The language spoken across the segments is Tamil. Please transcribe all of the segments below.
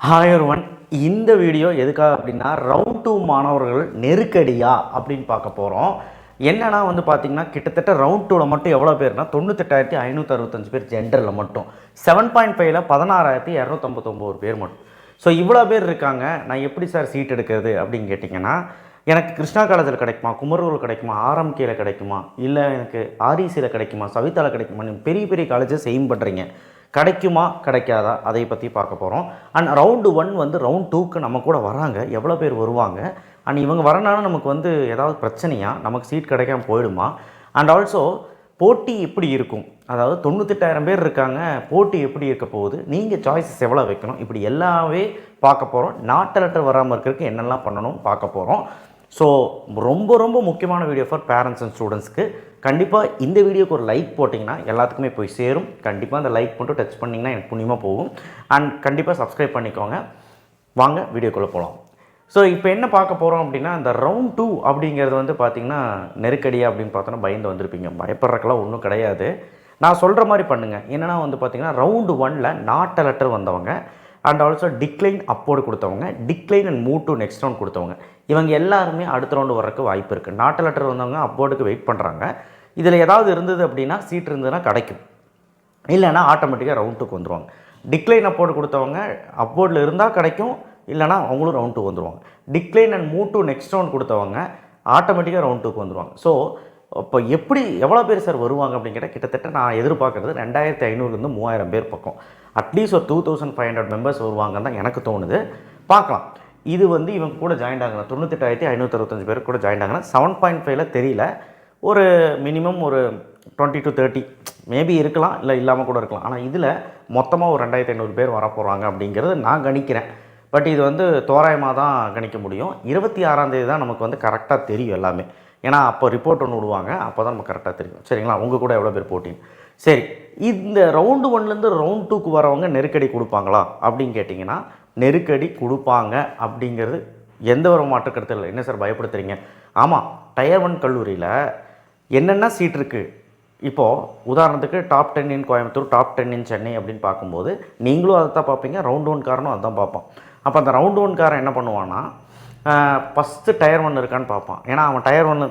ஹாய் ஒன் இந்த வீடியோ எதுக்காக அப்படின்னா ரவுண்ட் டூ மாணவர்கள் நெருக்கடியா அப்படின்னு பார்க்க போகிறோம் என்னென்னா வந்து பார்த்தீங்கன்னா கிட்டத்தட்ட ரவுண்ட் டூவில் மட்டும் எவ்வளோ பேர்னா தொண்ணூத்தெட்டாயிரத்தி ஐநூற்றி அறுபத்தஞ்சு பேர் ஜென்ரலில் மட்டும். செவன் பாயிண்ட் ஃபைவ்ல பதினாறாயிரத்தி இரநூத்தம்பத்தொம்போது பேர் மட்டும். ஸோ இவ்வளோ பேர் இருக்காங்க. நான் எப்படி சார் சீட் எடுக்கிறது அப்படின்னு கேட்டிங்கன்னா எனக்கு கிருஷ்ணா காலேஜில் கிடைக்குமா குமரூரில் கிடைக்குமா ஆரம்கேயில் கிடைக்குமா இல்லை எனக்கு ஆர்இசியில் கிடைக்குமா சவிதாவில் கிடைக்குமா நீங்கள் பெரிய பெரிய காலேஜஸ் எய்ம் பண்ணுறீங்க கிடைக்குமா கிடைக்காதா அதை பற்றி பார்க்க போகிறோம் அண்ட் ரவுண்டு ஒன் வந்து ரவுண்ட் டூக்கு நம்ம கூட வராங்க. எவ்வளோ பேர் வருவாங்க? அண்ட் இவங்க வரனால நமக்கு வந்து ஏதாவது பிரச்சனையா? நமக்கு சீட் கிடைக்காம போயிடுமா? அண்ட் ஆல்சோ போட்டி எப்படி இருக்கும்? அதாவது தொண்ணூத்தெட்டாயிரம் பேர் இருக்காங்க. போட்டி எப்படி இருக்க போகுது? நீங்கள் சாய்ஸஸ் எவ்வளோ வைக்கணும்? இப்படி எல்லாமே பார்க்க போகிறோம் நாட்டு லெட்டர் வராமல் இருக்கிறதுக்கு என்னெல்லாம் பண்ணணும் பார்க்க போகிறோம் ஸோ ரொம்ப ரொம்ப முக்கியமான வீடியோ ஃபார் பேரண்ட்ஸ் அண்ட் ஸ்டூடெண்ட்ஸ்க்கு கண்டிப்பாக இந்த வீடியோக்கு ஒரு லைக் போட்டிங்கன்னா எல்லாத்துக்குமே போய் சேரும். கண்டிப்பாக அந்த லைக் மட்டும் டச் பண்ணிங்கன்னா எனக்கு புண்ணியமாக போகும். அண்ட் கண்டிப்பாக சப்ஸ்கிரைப் பண்ணிக்கோங்க. வாங்க வீடியோக்குள்ளே போகலாம் ஸோ இப்போ என்ன பார்க்க போகிறோம் அப்படின்னா இந்த ரவுண்ட் டூ அப்படிங்கிறது வந்து பார்த்திங்கன்னா நெருக்கடியாக அப்படின்னு பார்த்தோன்னா பயந்து வந்திருப்பீங்க. பயப்படுறக்கெல்லாம் ஒன்றும் கிடையாது. நான் சொல்கிற மாதிரி பண்ணுங்கள் என்னென்னா வந்து பார்த்திங்கன்னா ரவுண்டு ஒனில் நாட்ட லெட்டர் வந்தவங்க. அண்ட் ஆல்சோ டிக்ளைன் அப்போடு கொடுத்தவங்க. Decline and move to next round கொடுத்தவங்க. இவங்க எல்லாருமே அடுத்த ரவுண்டு வர்றதுக்கு வாய்ப்பு இருக்குது நாட்டு லெட்டர் வந்தவங்க அப்போர்டுக்கு வெயிட் பண்ணுறாங்க இதில் ஏதாவது இருந்தது அப்படின்னா சீட் இருந்ததுன்னா கிடைக்கும். இல்லைன்னா ஆட்டோமேட்டிக்காக ரவுண்டுக்கு வந்துடுவாங்க டிக்ளைன் அப்போர்டு கொடுத்தவங்க அப்போர்டில் இருந்தால் கிடைக்கும் இல்லைனா அவங்களும் ரவுண்ட் வந்துடுவாங்க decline and move to next round கொடுத்தவங்க ஆட்டோமேட்டிக்காக ரவுண்ட் டூக்கு வந்துடுவாங்க ஸோ இப்போ எப்படி எவ்வளோ பேர் சார் வருவாங்க அப்படிங்கிற கிட்டத்தட்ட நான் எதிர்பார்க்குறது ரெண்டாயிரத்தி ஐநூறுலேருந்து மூவாயிரம் பேர் பக்கம். அட்லீஸ்ட் ஒரு two thousand five hundred members வருவாங்கன்னு தான் எனக்கு தோணுது. பார்க்கலாம். இது வந்து இவங்க கூட ஜாயின் ஆகணும் தொண்ணூத்தெட்டாயிரத்தி ஐநூற்றி அறுபத்தஞ்சு பேர் கூட ஜாயின் ஆகணும் செவன் பாயிண்ட் ஃபைவ்ல தெரியல. ஒரு மினிமம் ஒரு டுவெண்ட்டி டு தேர்ட்டி மேபி இருக்கலாம் இல்லை இல்லாமல் கூட இருக்கலாம். ஆனால் இதில் மொத்தமாக ஒரு ரெண்டாயிரத்தி ஐநூறு பேர் வரப்போகிறாங்க அப்படிங்கிறது நான் கணிக்கிறேன். பட் இது வந்து தோராயமாக தான் கணிக்க முடியும். இருபத்தி ஆறாந்தேதி தான் நமக்கு வந்து கரெக்டாக தெரியும் எல்லாமே. ஏன்னா அப்போ ரிப்போர்ட் ஒன்று விடுவாங்க. அப்போ தான் நமக்கு கரெக்டாக தெரியும். சரிங்களா? உங்கள் கூட எவ்வளோ பேர் போட்டிங்க சரி. இந்த ரவுண்டு ஒன்லேருந்து ரவுண்ட் டூக்கு வரவங்க நெருக்கடி கொடுப்பாங்களா? அப்படின்னு கேட்டிங்கன்னா நெருக்கடி கொடுப்பாங்க அப்படிங்கிறது எந்த ஒரு மாற்றுக்கருத்து இல்லை. என்ன சார் பயப்படுத்துறீங்க? ஆமாம் டயர் ஒன் கல்லூரியில் என்னென்ன சீட் இருக்குது இப்போது உதாரணத்துக்கு top ten in Coimbatore top ten in Chennai அப்படின்னு பார்க்கும்போது நீங்களும் அதை தான் பார்ப்பீங்க ரவுண்ட் ஒன் காரனும் அதான் பார்ப்பான். அப்போ அந்த ரவுண்ட் ஒன் காரன் என்ன பண்ணுவான்னா ஃபஸ்ட்டு டயர் ஒன் இருக்கான்னு பார்ப்பான். ஏன்னா அவன் டயர் ஒன்று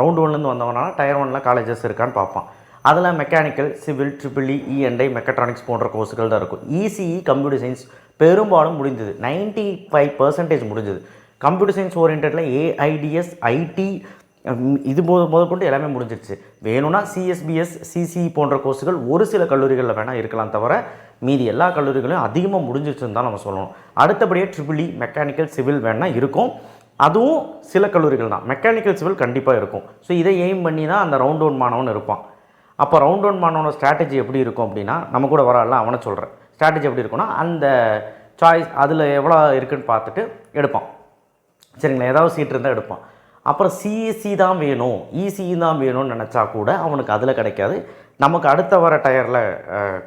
ரவுண்ட் ஒன்லேருந்து வந்தவனால டயர் ஒன்னில் காலேஜஸ் இருக்கான்னு பார்ப்பான். அதில் mechanical civil triple E N I mechatronics போன்ற கோர்ஸுகள் தான் இருக்கும். இசிஇ கம்ப்யூட்டர் சயின்ஸ் பெரும்பாலும் முடிஞ்சது. நைன்ட்டி ஃபைவ் பர்சன்டேஜ் முடிஞ்சது கம்ப்யூட்டர் சயின்ஸ் ஓரியன்டில் ஏஐடிஎஸ் ஐடி இது முத முதற்கொண்டு எல்லாமே முடிஞ்சிருச்சு. வேணும்னா சிஎஸ்பிஎஸ் சிசிஇ போன்ற கோர்ஸுகள் ஒரு சில கல்லூரிகளில் வேணால் இருக்கலாம் தவிர மீதி எல்லா கல்லூரிகளையும் அதிகமாக முடிஞ்சிருச்சுன்னு தான் நம்ம சொல்லணும். அடுத்தபடியாக ட்ரிபிள் மெக்கானிக்கல் e, சிவில் வேணால் இருக்கும். அதுவும் சில கல்லூரிகள் தான். மெக்கானிக்கல் சிவில் கண்டிப்பாக இருக்கும். ஸோ இதை எய்ம் பண்ணி தான் அந்த ரவுண்ட் ஒன் மாணவன் இருப்பான். அப்போ ரவுண்ட் ஒன் பண்ணணும் ஸ்ட்ராட்டஜி எப்படி இருக்கும் அப்படின்னா நம்ம கூட வரலாம் அவனை சொல்கிறேன் ஸ்ட்ராட்டஜி எப்படி இருக்கும்னா அந்த சாய்ஸ் அதில் எவ்வளோ இருக்குன்னு பார்த்துட்டு எடுப்பான். சரிங்களா? ஏதாவது சீட் இருந்தால் எடுப்பான். அப்புறம் சிஎஸ்சி தான் வேணும். இசி தான் வேணும்னு நினச்சா கூட அவனுக்கு அதில் கிடைக்காது. நமக்கு அடுத்த வர டயரில்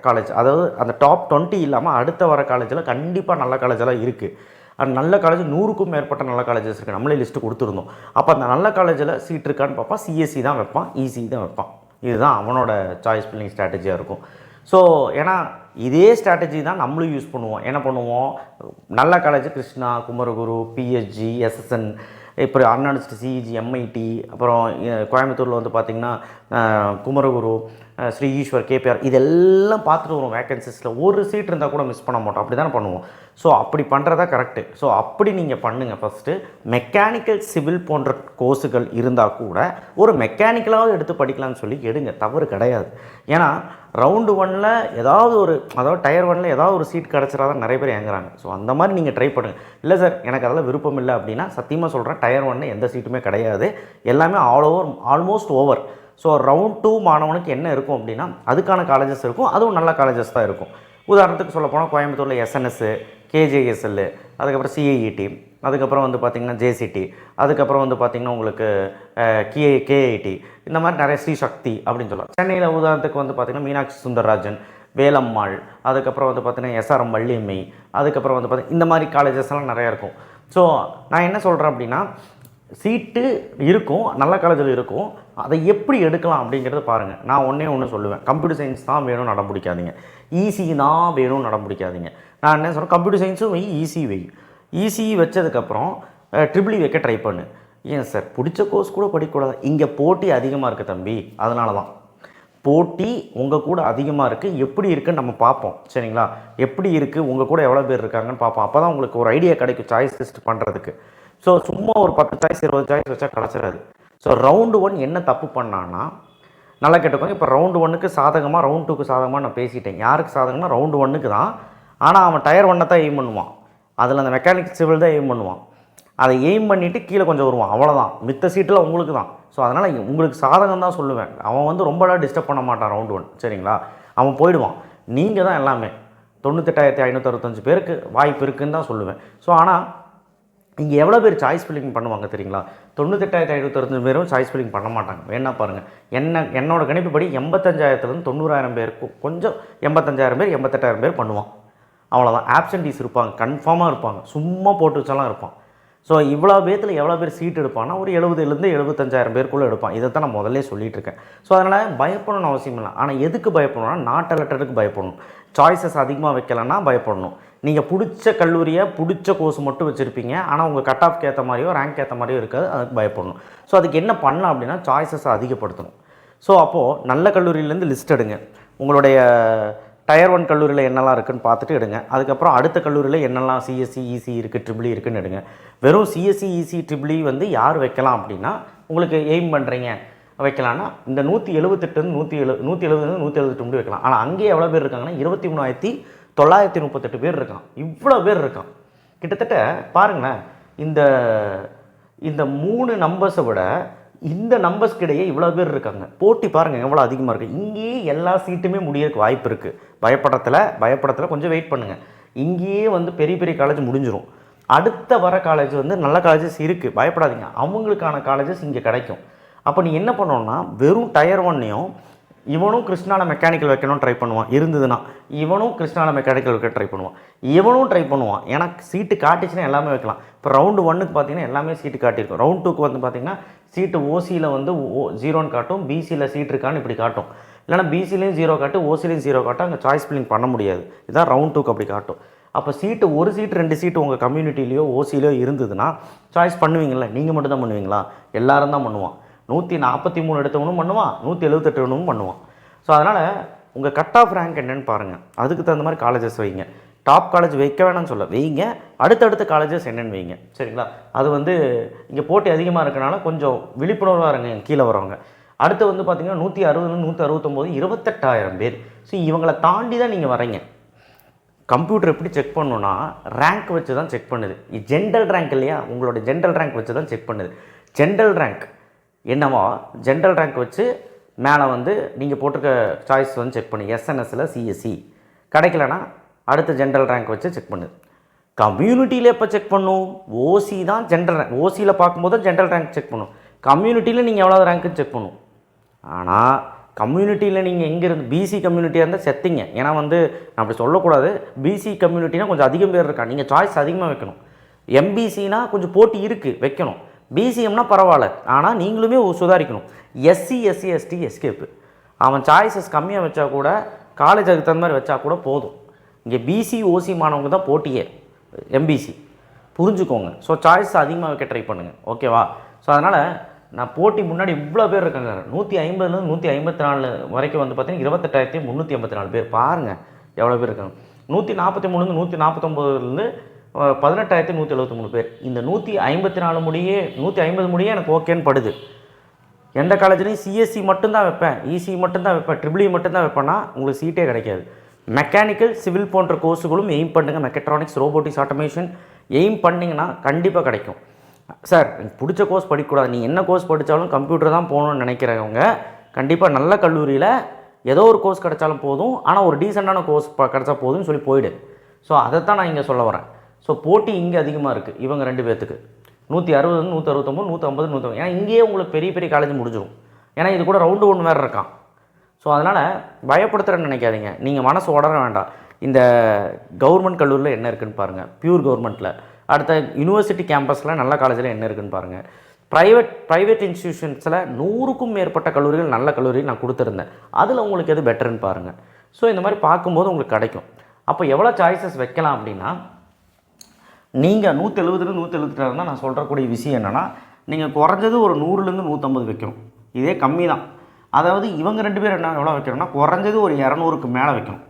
காலேஜ் அதாவது அந்த டாப் டுவெண்ட்டி இல்லாமல் அடுத்த வர காலேஜில் கண்டிப்பாக நல்ல காலேஜெல்லாம் இருக்குது அது நல்ல காலேஜ் நூறுக்கும் மேற்பட்ட நல்ல காலேஜஸ் இருக்குது நம்மளே லிஸ்ட்டு கொடுத்துருந்தோம். அப்போ அந்த நல்ல காலேஜில் சீட் இருக்கான்னு பார்ப்பான் சிஎஸ்சி தான் வைப்பான் இசி தான் வைப்பான். இதுதான் அவனோட சாய்ஸ் பில்லிங் ஸ்ட்ராட்டஜியாக இருக்கும். ஸோ ஏன்னா இதே ஸ்ட்ராட்டஜி தான் நம்மளும் யூஸ் பண்ணுவோம். என்ன பண்ணுவோம்? நல்ல college Krishna Kumaraguru PSG SSN இப்போ அன்அடிச்சிட்டு சிஇஜி எம்ஐடி அப்புறம் கோயம்புத்தூரில் வந்து பார்த்திங்கன்னா குமரகுரு ஸ்ரீ ஈஸ்வர் கேபிஆர் இதெல்லாம் பார்த்துட்டு வரும் வேக்கன்சிஸில் ஒரு சீட் இருந்தால் கூட மிஸ் பண்ண மாட்டோம். அப்படி தானே பண்ணுவோம். ஸோ அப்படி பண்ணுறதா கரெக்டு ஸோ அப்படி நீங்கள் பண்ணுங்கள் ஃபஸ்ட்டு மெக்கானிக்கல் சிவில் போன்ற கோர்ஸுகள் இருந்தால் கூட ஒரு மெக்கானிக்கலாக எடுத்து படிக்கலாம்னு சொல்லி எடுங்க. தவறு கிடையாது. ஏன்னா ரவுண்டு ஒனில் ஏதாவது ஒரு அதாவது டயர் ஒனில் ஏதாவது ஒரு சீட் கிடச்சிடாதான் நிறைய பேர் ஏங்குறாங்க ஸோ அந்த மாதிரி நீங்கள் ட்ரை பண்ணுங்கள் இல்லை சார் எனக்கு அதெல்லாம் விருப்பம் இல்லை அப்படின்னா சத்தியமாக சொல்கிறேன் டயர் ஒன்னில் எந்த சீட்டுமே கிடையாது. எல்லாமே all over almost over so round two மாணவனுக்கு என்ன இருக்கும் அப்படின்னா அதுக்கான காலேஜஸ் இருக்கும் அதுவும் நல்ல காலேஜஸ் தான் இருக்கும். உதாரணத்துக்கு சொல்ல போனால் கோயம்புத்தூரில் எஸ்என்எஸ்ஸு கேஜேஎஸ்எல்லு அதுக்கப்புறம் சிஐஇடி அதுக்கப்புறம் வந்து பார்த்திங்கன்னா ஜேசிடி அதுக்கப்புறம் வந்து பார்த்திங்கன்னா உங்களுக்கு கே கேஐடி இந்த மாதிரி நிறைய ஸ்ரீ சக்தி அப்படின்னு சொல்லலாம். சென்னையில் உதாரணத்துக்கு வந்து பார்த்திங்கன்னா மீனாட்சி சுந்தரராஜன் வேலம்மாள் அதுக்கப்புறம் வந்து பார்த்திங்கன்னா எஸ்ஆர்எம் வள்ளியம்மை அதுக்கப்புறம் வந்து பார்த்திங்கன்னா இந்த மாதிரி காலேஜஸ் எல்லாம் நிறையா இருக்கும். ஸோ நான் என்ன சொல்கிறேன் அப்படின்னா சீட்டு இருக்கும் நல்ல காலேஜில் இருக்கும். அதை எப்படி எடுக்கலாம் அப்படிங்கிறத பாருங்கள் நான் ஒன்றே ஒன்று சொல்லுவேன். கம்ப்யூட்டர் சயின்ஸ் தான் வேணும் நடம் பிடிக்காதீங்க ஈஸி தான் வேணும் நடம் பிடிக்காதீங்க நான் என்ன சொல்கிறேன் கம்ப்யூட்டர் சயின்ஸும் வை ஈஸி வை. ஈஸி வச்சதுக்கப்புறம் ட்ரிபிளி e வைக்க ட்ரை பண்ணு. ஏன் சார் பிடிச்ச கோர்ஸ் கூட படிக்கக்கூடாது. இங்கே போட்டி அதிகமாக இருக்குது தம்பி. அதனால தான் போட்டி உங்கள் கூட அதிகமாக இருக்குது எப்படி இருக்குன்னு நம்ம பார்ப்போம். சரிங்களா? எப்படி இருக்குது உங்கள் கூட எவ்வளோ பேர் இருக்காங்கன்னு பார்ப்போம். அப்போ தான் உங்களுக்கு ஒரு ஐடியா கிடைக்கும். சாய்ஸ் லிஸ்ட் பண்ணுறதுக்கு ஸோ சும்மா ஒரு பத்து சாய்ஸ் இருபது சாய்ஸ் வச்சா கிடச்சிடாது. ஸோ ரவுண்டு ஒன் என்ன தப்பு பண்ணான்னா நல்லா கேட்டுக்கோங்க. இப்போ ரவுண்டு ஒன்னுக்கு சாதகமாக ரவுண்ட் டூக்கு சாதகமாக நான் பேசிட்டேன். யாருக்கு சாதகம்னா ரவுண்டு ஒன்னுக்கு தான். ஆனால் அவன் டயர் ஒன்னை தான் எய்ம் பண்ணுவான். அதில் அந்த மெக்கானிக் சிவில் தான் எய்ம் பண்ணுவான். அதை எய்ம் பண்ணிவிட்டு கீழே கொஞ்சம் வருவான். அவ்வளோதான் மித்த சீட்டில் உங்களுக்கு தான். ஸோ அதனால் உங்களுக்கு சாதகம் தான் சொல்லுவேன். அவன் வந்து ரொம்ப டிஸ்டர்ப் பண்ண மாட்டான் ரவுண்டு ஒன் சரிங்களா? அவன் போயிடுவான். நீங்கள் தான் எல்லாமே. தொண்ணூத்தெட்டாயிரத்தி ஐநூற்றறுபத்தஞ்சு பேருக்கு வாய்ப்பு இருக்குதுன்னு தான் சொல்லுவேன். ஸோ ஆனால் இங்கே எவ்வளோ பேர் சாய்ஸ் ஃபில்லிங் பண்ணுவாங்க தெரியுங்களா? தொண்ணூத்தெட்டாயிரத்தி ஐநூற்றறுபத்தஞ்சு பேரும் சாய்ஸ் ஃபில்லிங் பண்ண மாட்டாங்க. வேணா பாருங்கள் என்ன என்னோட கணிப்புப்படி எண்பத்தஞ்சாயிரத்துலேருந்து தொண்ணூறாயிரம் பேருக்கு கொஞ்சம் எண்பத்தஞ்சாயிரம் பேர் எண்பத்தெட்டாயிரம் பேர் பண்ணுவான். அவ்வளோதான் ஆப்சன்டீஸ் இருப்பாங்க கன்ஃபார்மாக இருப்பாங்க. சும்மா போட்டு வச்சாலாம் இருப்பான். ஸோ இவ்வளோ பேத்தில் எவ்வளோ பேர் சீட் எடுப்பான்னா ஒரு எழுபதுலேருந்து எழுபத்தஞ்சாயிரம் பேருக்குள்ளே எடுப்பான். இதை தான் நான் முதல்ல சொல்லிட்டு இருக்கேன் ஸோ அதனால் பயப்படணும்னு அவசியம் இல்லை. ஆனால் எதுக்கு பயப்படணும்னா நாட் அலட்டருக்கு பயப்படணும். சாய்ஸஸ் அதிகமாக வைக்கலன்னா பயப்படணும். நீங்கள் பிடிச்ச கல்லூரியை பிடிச்ச கோர்ஸ் மட்டும் வச்சுருப்பீங்க. ஆனால் உங்கள் கட் ஆஃப்க்கு ஏற்ற மாதிரியோ ரேங்க் ஏற்ற மாதிரியோ இருக்காது. அதுக்கு பயப்படணும். ஸோ அதுக்கு என்ன பண்ணலாம் அப்படின்னா சாய்ஸஸை அதிகப்படுத்தணும். ஸோ அப்போது நல்ல கல்லூரியிலேருந்து லிஸ்ட் எடுங்க. உங்களுடைய டயர் ஒன் கல்லூரியில் என்னெல்லாம் இருக்குன்னு பார்த்துட்டு எடுங்க. அதுக்கப்புறம் அடுத்த கல்லூரியில் என்னெல்லாம் சிஎஸ்சி இசி இருக்குது ட்ரிபிளி இருக்குன்னு எடுங்க. வெறும் சிஎஸ்சி இசி ட்ரிபிளி வந்து யார் வைக்கலாம் அப்படின்னா உங்களுக்கு எய்ம் பண்ணுறீங்க வைக்கலாம்னா இந்த நூற்றி எழுபத்தெட்டு நூற்றி எழு நூற்றி எழுபது நூற்றி எழுபத்தெட்டு முடி வைக்கலாம். ஆனால் அங்கேயே எவ்வளோ பேர் இருக்காங்கன்னா இருபத்தி மூணாயிரத்தி தொள்ளாயிரத்தி முப்பத்தெட்டு பேர் இருக்கான் இவ்வளோ பேர் இருக்கான் கிட்டத்தட்ட பாருங்களேன் இந்த இந்த மூணு நம்பர்ஸை விட இந்த நம்பர்ஸ்க்கு இடையே இவ்வளோ பேர் இருக்காங்க. போட்டி பாருங்கள் எவ்வளோ அதிகமாக இருக்குது இங்கேயே எல்லா சீட்டுமே முடியறதுக்கு வாய்ப்பு இருக்குது பயப்படத்தில் பயப்படத்தில் கொஞ்சம் வெயிட் பண்ணுங்கள் இங்கேயே வந்து பெரிய பெரிய காலேஜ் முடிஞ்சிடும் அடுத்த வர காலேஜ் வந்து நல்ல காலேஜஸ் இருக்குது பயப்படாதீங்க. அவங்களுக்கான காலேஜஸ் இங்கே கிடைக்கும். அப்போ நீ என்ன பண்ணணும்னா வெறும் டயர் ஒன்னையும் இவனும் கிருஷ்ணாவில் மெக்கானிக்கல் வைக்கணும் ட்ரை பண்ணுவான். இருந்ததுன்னா இவனும் கிருஷ்ணாவில் மெக்கானிக்கல் வைக்க ட்ரை பண்ணுவான். இவனும் ட்ரை பண்ணுவான். ஏன்னா சீட்டு காட்டிச்சுன்னா எல்லாமே வைக்கலாம். இப்போ ரவுண்டு ஒன்னுக்கு பார்த்தீங்கன்னா எல்லாமே சீட்டு காட்டியிருக்கும். ரவுண்ட் டூக்கு வந்து பார்த்தீங்கன்னா சீட்டு ஓசியில் வந்து ஓ ஜீரோன்னு காட்டும். பிசியில் சீட் இருக்கான்னு இப்படி காட்டும். இல்லைனா பிசிலையும் ஜீரோ காட்டு ஓசிலையும் ஜீரோ காட்டும். அங்கே சாய்ஸ் பில்லிங் பண்ண முடியாது. இதான் ரவுண்ட் டூக்கு அப்படி காட்டும். அப்போ சீட்டு ஒரு சீட்டு ரெண்டு சீட்டு உங்கள் கம்யூனிட்டிலையோ ஓசிலையோ இருந்ததுன்னா சாய்ஸ் பண்ணுவீங்களா நீங்கள் மட்டும் தான் பண்ணுவீங்களா? எல்லாரும் தான் பண்ணுவான். நூற்றி நாற்பத்தி மூணு எடுத்தவனும் பண்ணுவான் நூற்றி எழுபத்தெட்டுவனும் பண்ணுவான். ஸோ அதனால் உங்கள் கட் ஆஃப் ரேங்க் என்னன்னு பாருங்கள் அதுக்கு தகுந்த மாதிரி காலேஜஸ் வைங்க. டாப் காலேஜ் வைக்க வேணாம்னு சொல்ல வைங்க. அடுத்தடுத்த காலேஜஸ் என்னென்னு வைங்க. சரிங்களா? அது வந்து இங்கே போட்டி அதிகமாக இருக்கனால கொஞ்சம் விழிப்புணர்வாக இருங்க கீழே வரவங்க. அடுத்து வந்து பார்த்திங்கன்னா நூற்றி அறுபது நூற்றி அறுபத்தொம்போது இருபத்தெட்டாயிரம் பேர். ஸோ இவங்களை தாண்டி தான் நீங்கள் வரீங்க கம்ப்யூட்டர் எப்படி செக் பண்ணுன்னா ரேங்க் வச்சு தான் செக் பண்ணுது ஜென்ரல் ரேங்க் இல்லையா? உங்களோட ஜென்ரல் ரேங்க் வச்சு தான் செக் பண்ணுது. ஜென்ரல் ரேங்க் என்னவோ ஜென்ரல் ரேங்க் வச்சு மேலே வந்து நீங்கள் போட்டிருக்க சாய்ஸ் வந்து செக் பண்ணு. எஸ்என்எஸ்சில் சிஎஸ்சி கிடைக்கலனா அடுத்த ஜென்ரல் ரேங்க் வச்சு செக் பண்ணுது கம்யூனிட்டியில் எப்போ செக் பண்ணும்? ஓசி தான் ஜென்ரல் ரேங்க் ஓசியில் பார்க்கும்போது ஜென்ரல் ரேங்க் செக் பண்ணும். கம்யூனிட்டியில் நீங்கள் எவ்வளோ ரேங்க்குன்னு செக் பண்ணும். ஆனால் கம்யூனிட்டியில் நீங்கள் எங்கே இருந்து பிசி கம்யூனிட்டியாக இருந்தால் செத்திங்க. ஏன்னா வந்து நான் அப்படி சொல்லக்கூடாது. பிசி கம்யூனிட்டினா கொஞ்சம் அதிகம் பேர் இருக்கா நீங்கள் சாய்ஸ் அதிகமாக வைக்கணும். எம்பிசினா கொஞ்சம் போட்டி இருக்குது வைக்கணும். பிசிஎம்னா பரவாயில்ல. ஆனால் நீங்களுமே சுதாரிக்கணும். எஸ்சி எஸ்சி எஸ்டி எஸ்கேப்பு அவன் சாய்ஸஸ் கம்மியாக வச்சா கூட காலேஜ் அதுக்கு தகுந்த மாதிரி வச்சா கூட போதும். இங்கே பிசி ஓசி மாணவங்க தான் போட்டியே. எம்பிசி புரிஞ்சுக்கோங்க. ஸோ சாய்ஸ் அதிகமாக வைக்க ட்ரை பண்ணுங்கள் ஓகேவா ஸோ அதனால் நான் போட்டி முன்னாடி இவ்வளோ பேர் இருக்காங்க நூற்றி ஐம்பதுலேருந்து நூற்றி ஐம்பத்தி நாலு வரைக்கும் வந்து பார்த்தீங்கன்னா இருபத்தெட்டாயிரத்தி முந்நூற்றி ஐம்பத்தி நாலு பேர். பாருங்கள் எவ்வளோ பேர் இருக்காங்க. நூற்றி நாற்பத்தி மூணுலேருந்து நூற்றி நாற்பத்தொம்போதுலேருந்து பதினெட்டாயிரத்தி நூற்றி எழுபத்தி மூணு பேர். இந்த நூற்றி ஐம்பத்தி நாலு முடியே நூற்றி ஐம்பது முடியே எனக்கு ஓகேன்னு படுது. எந்த காலேஜ்லேயும் சிஎஸ்சி மட்டும்தான் வைப்பேன். இசி மட்டும்தான் வைப்பேன். ட்ரிபிளி e மட்டும்தான் வைப்பேன்னா உங்களுக்கு சீட்டே கிடைக்காது. மெக்கானிக்கல் சிவில் போன்ற கோர்ஸுகளும் எய்ம் பண்ணுங்கள் மெக்கட்ரானிக்ஸ் ரோபோட்டிக்ஸ் ஆட்டோமேஷன் எய்ம் பண்ணிங்கன்னா கண்டிப்பாக கிடைக்கும். சார் எனக்கு பிடிச்ச கோர்ஸ் படிக்கக்கூடாது. நீ என்ன கோர்ஸ் படித்தாலும் கம்ப்யூட்டர் தான் போகணும்னு நினைக்கிறவங்க கண்டிப்பாக நல்ல கல்லூரியில் ஏதோ ஒரு கோர்ஸ் கிடைச்சாலும் போதும். ஆனால் ஒரு டீசெண்டான கோர்ஸ் கிடச்சா போதும்னு சொல்லி போயிடு. ஸோ அதைத்தான் நான் இங்கே சொல்ல வரேன். ஸோ போட்டி இங்கே அதிகமாக இருக்குது இவங்க ரெண்டு பேர்த்துக்கு நூற்றி அறுபது நூற்றி அறுபத்தொம்பது நூற்றம்பது நூற்றி ஏன்னா இங்கேயே உங்களுக்கு பெரிய பெரிய காலேஜ் முடிஞ்சிடும் ஏன்னா இது கூட ரவுண்டு ஒன்று வேறு இருக்கான். ஸோ அதனால் பயப்படுத்துகிறேன்னு நினைக்காதீங்க. நீங்கள் மனசு உடற வேண்டாம். இந்த கவர்மெண்ட் கல்லூரியில் என்ன இருக்குதுன்னு பாருங்கள் பியூர் கவர்மெண்ட்டில் அடுத்த யூனிவர்சிட்டி கேம்பஸில் நல்ல காலேஜில் என்ன இருக்குன்னு பாருங்கள் ப்ரைவேட் ப்ரைவேட் இன்ஸ்டியூஷன்ஸில் நூறுக்கும் மேற்பட்ட கல்லூரிகள் நல்ல கல்லூரி நான் கொடுத்துருந்தேன். அதில் உங்களுக்கு எது பெட்டர்னு பாருங்கள் ஸோ இந்த மாதிரி பார்க்கும்போது உங்களுக்கு கிடைக்கும். அப்போ எவ்வளோ சாய்ஸஸ் வைக்கலாம் அப்படின்னா நீங்கள் நூற்றி எழுபதுலேருந்து நூற்றி எழுபத்தாறுனா நான் சொல்கிறக்கூடிய விஷயம் என்னென்னா நீங்கள் குறைஞ்சது ஒரு நூறுலேருந்து நூற்றம்பது வைக்கணும். இதே கம்மி தான். அதாவது இவங்க ரெண்டு பேர் என்ன எவ்வளோ வைக்கணும்னா குறைஞ்சது ஒரு இரநூறுக்கு மேலே வைக்கணும்.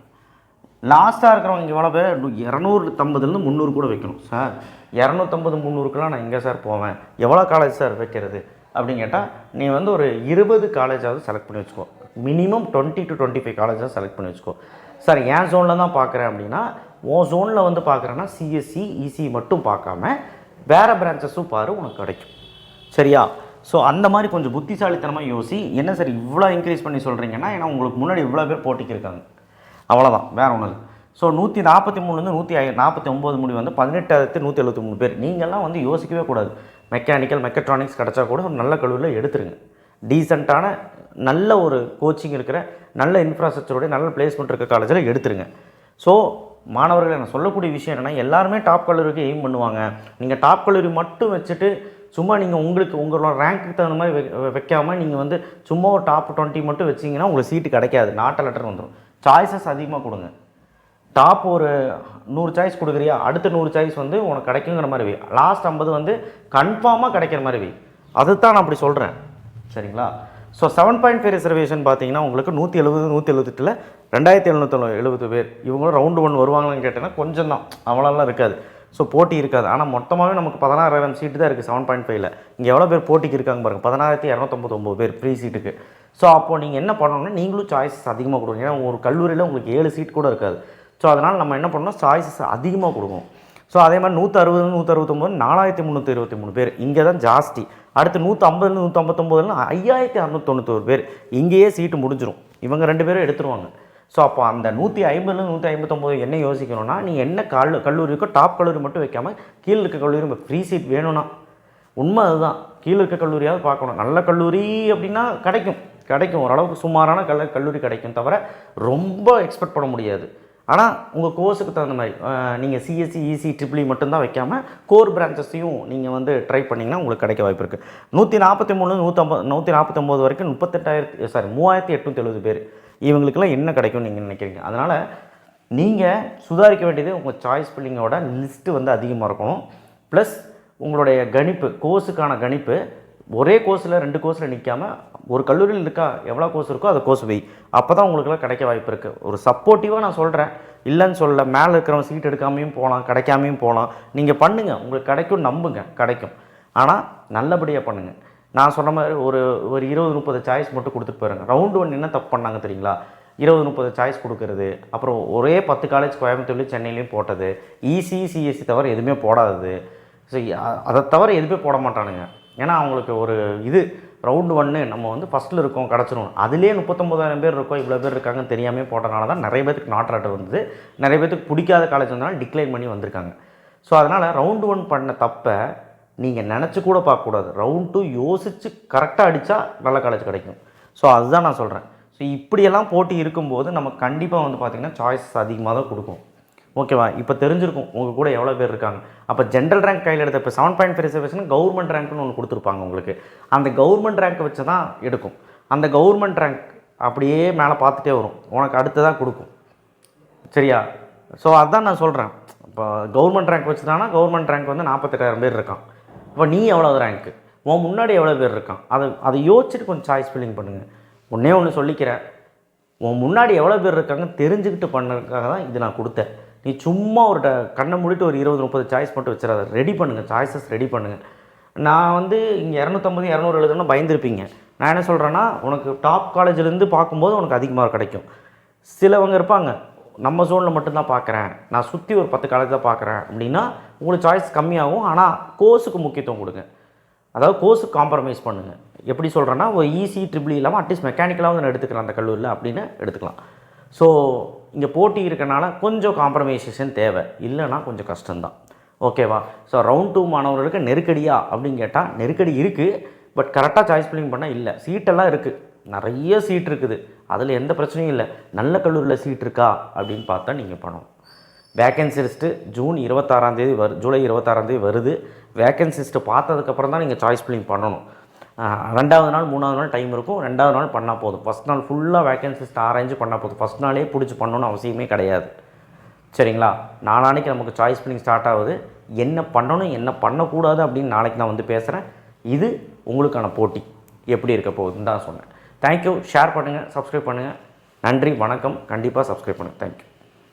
லாஸ்ட்டாக இருக்கிறவங்க எவ்வளோ பேர்? இரநூத்தம்பதுலேருந்து முந்நூறு கூட வைக்கணும். சார் இரநூத்தம்பது முந்நூறுக்கெலாம் நான் எங்கே சார் போவேன்? எவ்வளோ காலேஜ் சார் வைக்கிறது? அப்படின்னு கேட்டால் நீ வந்து ஒரு இருபது காலேஜாவது செலக்ட் பண்ணி வச்சுக்கோ. Minimum twenty to twenty five காலேஜாக select பண்ணி வச்சுக்கோ. சார் என் ஜோனில் தான் பார்க்குறேன் அப்படின்னா உன் ஜோனில் வந்து பார்க்குறேன்னா சிஎஸ்சி இசி மட்டும் பார்க்காம வேறு பிரான்ச்சஸும் பாரு உனக்கு கிடைக்கும். சரியா? ஸோ அந்த மாதிரி கொஞ்சம் புத்திசாலித்தனமாக யோசி என்ன சார் இவ்வளோ இன்க்ரீஸ் பண்ணி சொல்கிறீங்கன்னா ஏன்னா உங்களுக்கு முன்னாடி இவ்வளோ பேர் போட்டிக்கு இருக்காங்க அவ்வளோதான் வேறு ஒன்றும் இல்லை. ஸோ நூற்றி நாற்பத்தி மூணுலேருந்து நூற்றி ஐ நாற்பத்தி ஒம்பது முடி வந்து பதினெட்டாயிரத்து நூற்றி எழுபத்தி மூணு பேர். நீங்கள்லாம் வந்து யோசிக்கவே கூடாது. மெக்கானிக்கல் மெக்கட்ரானிக்ஸ் கிடச்சா கூட ஒரு நல்ல கல்லூரியில் எடுத்துருங்க. டீசெண்டான நல்ல ஒரு கோச்சிங் இருக்கிற நல்ல இன்ஃப்ராஸ்ட்ரக்சரோட நல்ல பிளேஸ்மெண்ட் இருக்க காலேஜில் எடுத்துருங்க. ஸோ மாணவர்களை நான் சொல்லக்கூடிய விஷயம் என்னென்னா எல்லாருமே டாப் கல்லூரிக்கு எய்ம் பண்ணுவாங்க. நீங்கள் டாப் கல்லூரி மட்டும் வச்சுட்டு சும்மா நீங்கள் உங்களுக்கு உங்களோட ரேங்க்குக்கு தகுந்த மாதிரி வை- வைக்காமல் நீங்கள் வந்து சும்மா ஒரு டாப் டுவெண்ட்டி மட்டும் வச்சிங்கன்னா உங்களுக்கு சீட்டு கிடைக்காது. நாட்டை லெட்டர் வந்துடும் சாய்ஸஸ் அதிகமாக கொடுங்க. டாப் ஒரு நூறு சாய்ஸ் கொடுக்குறியா? அடுத்த நூறு சாய்ஸ் வந்து உனக்கு கிடைக்குங்கிற மாதிரி வை. லாஸ்ட் ஐம்பது வந்து கன்ஃபார்மாக கிடைக்கிற மாதிரி வை. அதுதான் நான் அப்படி சொல்கிறேன் சரிங்களா? So seven point five reservation பார்த்தீங்கன்னா உங்களுக்கு நூற்றி எழுபது நூற்றி எழுபத்தெட்டில் ரெண்டாயிரத்தி எழுநூற்றி எழுபது பேர். இவங்களும் ரவுண்டு ஒன் வருவாங்களான்னு கேட்டேன்னா கொஞ்சம் தான் அவ்வளோலாம் இருக்காது. ஸோ போட்டி இருக்காது. ஆனால் மொத்தமாகவே நமக்கு பதினாறாயிரம் சீட்டு தான் இருக்குது செவன் பாயிண்ட் ஃபைவ்ல இங்கே எவ்வளோ பேர் போட்டிக்கு இருக்காங்க பாருங்கள் பதினாயிரத்தி இரநூத்தொம்பத்தொம்பது பேர் ஃப்ரீ சீட்டுக்கு ஸோ அப்போது நீங்கள் என்ன பண்ணணும்னா நீங்களும் சாய்ஸஸ் அதிகமாக கொடுங்க. ஏன்னா ஒரு கல்லூரியில் உங்களுக்கு ஏழு சீட் கூட இருக்காது. ஸோ அதனால் நம்ம என்ன பண்ணணும்? சாய்ஸஸ் அதிகமாக கொடுக்கணும். ஸோ அதே மாதிரி நூற்றி அறுபது நூற்றி அறுபத்தொம்போது நாலாயிரத்தி முந்நூற்றி இருபத்தி மூணு பேர். இங்கே தான் ஜாஸ்தி. அடுத்து நூற்றி ஐம்பதுலேருந்து நூற்றி ஐம்பத்தொம்போதுல ஐயாயிரத்தி அறநூத்தொண்ணூத்தொரு பேர். இங்கேயே சீட்டு முடிஞ்சிடும் இவங்க ரெண்டு பேரும் எடுத்துருவாங்க. ஸோ அப்போ அந்த நூற்றி ஐம்பதுலேருந்து நூற்றி ஐம்பத்தொம்போது என்ன யோசிக்கணும்னா நீ என்ன கல் கல்லூரி இருக்கோ டாப் கல்லூரி மட்டும் வைக்காமல் கீழே இருக்க கல்லூரி ஃப்ரீ சீட் வேணும்னா உண்மை அதுதான். கீழே இருக்க கல்லூரியாவது பார்க்கணும். நல்ல கல்லூரி அப்படின்னா கிடைக்கும். கிடைக்கும். ஓரளவுக்கு சுமாரான கல்ல கல்லூரி கிடைக்கும் தவிர ரொம்ப எக்ஸ்பெக்ட் பண்ண முடியாது. ஆனால் உங்கள் கோர்ஸுக்கு தகுந்த மாதிரி நீங்கள் சிஎஸ்சி இசி ட்ரிபிளி மட்டும்தான் வைக்காமல் கோர் பிரான்ச்சஸையும் நீங்கள் வந்து ட்ரை பண்ணிங்கன்னா உங்களுக்கு கிடைக்க வாய்ப்பு இருக்குது நூற்றி நாற்பத்தி மூணு நூற்றம்பது நூற்றி நாற்பத்தொம்போது வரைக்கும் முப்பத்தெட்டாயிரத்தி சாரி மூவாயிரத்தி எட்நூற்றி எழுபது பேர். இவங்களுக்கெல்லாம் என்ன கிடைக்கும்னு நீங்கள் நினைக்கிறீங்க? அதனால் நீங்கள் சுதாரிக்க வேண்டியது உங்கள் சாய்ஸ் பில்லிங்கோட லிஸ்ட்டு வந்து அதிகமாக இருக்கணும். ப்ளஸ் உங்களுடைய கணிப்பு கோர்ஸுக்கான கணிப்பு ஒரே கோர்ஸில் ரெண்டு கோர்ஸில் நிற்காமல் ஒரு கல்லூரியில் இருக்கா எவ்வளோ கோர்ஸ் இருக்கோ அதை கோர்ஸ் வை. அப்போ தான் உங்களுக்குலாம் கிடைக்க வாய்ப்பு இருக்குது ஒரு சப்போர்ட்டிவாக நான் சொல்கிறேன் இல்லைன்னு சொல்ல மேலே இருக்கிறவங்க சீட் எடுக்காமையும் போகலாம் கிடைக்காமையும் போகலாம் நீங்கள் பண்ணுங்கள் உங்களுக்கு கிடைக்கும் நம்புங்க. கிடைக்கும். ஆனால் நல்லபடியாக பண்ணுங்கள் நான் சொன்ன மாதிரி ஒரு ஒரு இருபது முப்பது சாய்ஸ் மட்டும் கொடுத்துட்டு போயிருங்க. ரவுண்டு ஒன் என்ன தப்பு பண்ணாங்க தெரியுங்களா? இருபது முப்பது சாய்ஸ் கொடுக்கறது. அப்புறம் ஒரே பத்து காலேஜ் கோயம்புத்தூர்லேயும் சென்னையிலையும் போட்டது. இசி சிஎஸ்சி தவிர எதுவுமே போடாதது. ஸோ அதை தவிர எதுவுமே போட மாட்டானுங்க. ஏன்னா அவங்களுக்கு ஒரு இது ரவுண்டு ஒன்று நம்ம வந்து ஃபஸ்ட்டில் இருக்கோம் கிடச்சிரும் அதுலேயே முப்பத்தொம்போதாயிரம் பேர் இருக்கோம் இவ்வளோ பேர் இருக்காங்கன்னு தெரியாமல் போட்டனால தான் நிறைய பேருக்கு நாட் ராட்டர் வந்தது. நிறைய பேருக்கு பிடிக்காத காலேஜ் வந்தனால டிக்ளைன் பண்ணி வந்திருக்காங்க. ஸோ அதனால் ரவுண்டு ஒன் பண்ண தப்பை நீங்கள் நினச்சி கூட பார்க்கக்கூடாது. ரவுண்ட் டூ யோசித்து கரெக்டாக அடித்தா நல்ல காலேஜ் கிடைக்கும். ஸோ அதுதான் நான் சொல்கிறேன் ஸோ இப்படியெல்லாம் போட்டி இருக்கும்போது நம்ம கண்டிப்பாக வந்து பார்த்திங்கன்னா சாய்ஸஸ் அதிகமாக தான் கொடுக்கும். ஓகேவா இப்போ தெரிஞ்சிருக்கும் உங்கள் கூட எவ்வளோ பேர் இருக்காங்க. அப்போ ஜென்ரல் ரேங்க் கையில் எடுத்த இப்போ seven point five reservation government ரேங்க்னு ஒன்று கொடுத்துருப்பாங்க உங்களுக்கு. அந்த கவர்மெண்ட் ரேங்க் வச்சு தான் எடுக்கும். அந்த கவர்மெண்ட் ரேங்க் அப்படியே மேலே பார்த்துட்டே வரும். உனக்கு அடுத்ததாக கொடுக்கும். சரியா? ஸோ அதுதான் நான் சொல்கிறேன் இப்போ கவர்மெண்ட் ரேங்க் வச்சுட்டானா கவர்மெண்ட் ரேங்க் வந்து நாற்பத்தெட்டாயிரம் பேர் இருக்கான். இப்போ நீ எவ்வளோ ரேங்க்கு உன் முன்னாடி எவ்வளோ பேர் இருக்கான்? அதை அதை யோசிச்சுட்டு கொஞ்சம் சாய்ஸ் ஃபில்லிங் பண்ணுங்கள் ஒன்றே ஒன்று சொல்லிக்கிறேன். உன் முன்னாடி எவ்வளோ பேர் இருக்காங்கன்னு தெரிஞ்சுக்கிட்டு பண்ணதுக்காக தான் இது நான் கொடுத்தேன். நீ சும்மா ஒரு ட- கண்ணை மூடிட்டு ஒரு இருபது முப்பது சாய்ஸ் மட்டும் வச்சிடாத ரெடி பண்ணுங்கள் சாய்ஸஸ் ரெடி பண்ணுங்கள் நான் வந்து இங்கே இரநூத்தம்பது இரநூறு எழுதுனா பயந்துருப்பீங்க நான் என்ன சொல்கிறேன்னா உனக்கு டாப் காலேஜ்லேருந்து பார்க்கும்போது உனக்கு அதிகமாக கிடைக்கும் சிலவங்க இருப்பாங்க நம்ம ஜோனில் மட்டும்தான் பார்க்குறேன் நான் சுற்றி ஒரு பத்து காலேஜ் தான் பார்க்குறேன் அப்படின்னா உங்களுக்கு சாய்ஸ் கம்மியாகும் ஆனால் கோர்ஸுக்கு முக்கியத்துவம் கொடுங்க அதாவது கோர்ஸுக்கு காம்ப்ரமைஸ் பண்ணுங்கள் எப்படி சொல்கிறேன்னா ஒரு ஈஸி ட்ரிபிள் இல்லாமல் அட்லீஸ்ட் மெக்கானிக்கலாக நான் எடுத்துக்கிறேன் அந்த கல்லூரியில் அப்படின்னு எடுத்துக்கலாம் ஸோ இங்கே போட்டி இருக்கனால கொஞ்சம் காம்ப்ரமைசேஷன் தேவை. இல்லைன்னா கொஞ்சம் கஷ்டம்தான். ஓகேவா ஸோ ரவுண்ட் டூ மாணவர்களுக்கு நெருக்கடியா அப்படின்னு கேட்டால் நெருக்கடி இருக்குது பட் கரெக்டாக சாய்ஸ் ஃபில்லிங் பண்ணால் இல்லை. சீட்டெல்லாம் இருக்குது நிறைய சீட் இருக்குது. அதில் எந்த பிரச்சனையும் இல்லை. நல்ல கல்லூரியில் சீட் இருக்கா அப்படின்னு பார்த்தா நீங்கள் பண்ணணும் வேக்கன்சி லிஸ்ட்டு ஜூன் இருபத்தாறாந்தேதி வரு ஜூலை இருபத்தாறாந்தேதி வருது. வேக்கன்சி லிஸ்ட்டு பார்த்ததுக்கப்புறம் தான் நீங்கள் சாய்ஸ் ஃபில்லிங் பண்ணணும். ரெண்டாவது நாள் மூணாவது நாள் டைம் இருக்கும். ரெண்டாவது நாள் பண்ணால் போதும். ஃபஸ்ட் நாள் ஃபுல்லாக வேக்கன்சி அரேஞ்ச் பண்ணால் போதும். ஃபஸ்ட் நாளே பிடிச்சி பண்ணணும்னு அவசியமே கிடையாது. சரிங்களா? நாளானைக்கு நமக்கு சாய்ஸ் பண்ணி ஸ்டார்ட் ஆகுது. என்ன பண்ணணும் என்ன பண்ணக்கூடாது அப்படின்னு நாளைக்கு நான் வந்து பேசுகிறேன் இது உங்களுக்கான போட்டி. எப்படி இருக்க போகுதுன்னு தான் சொன்னேன். தேங்க்யூ ஷேர் பண்ணுங்கள் சப்ஸ்கிரைப் பண்ணுங்கள் நன்றி வணக்கம். கண்டிப்பாக சப்ஸ்கிரைப் பண்ணுங்கள் தேங்க்யூ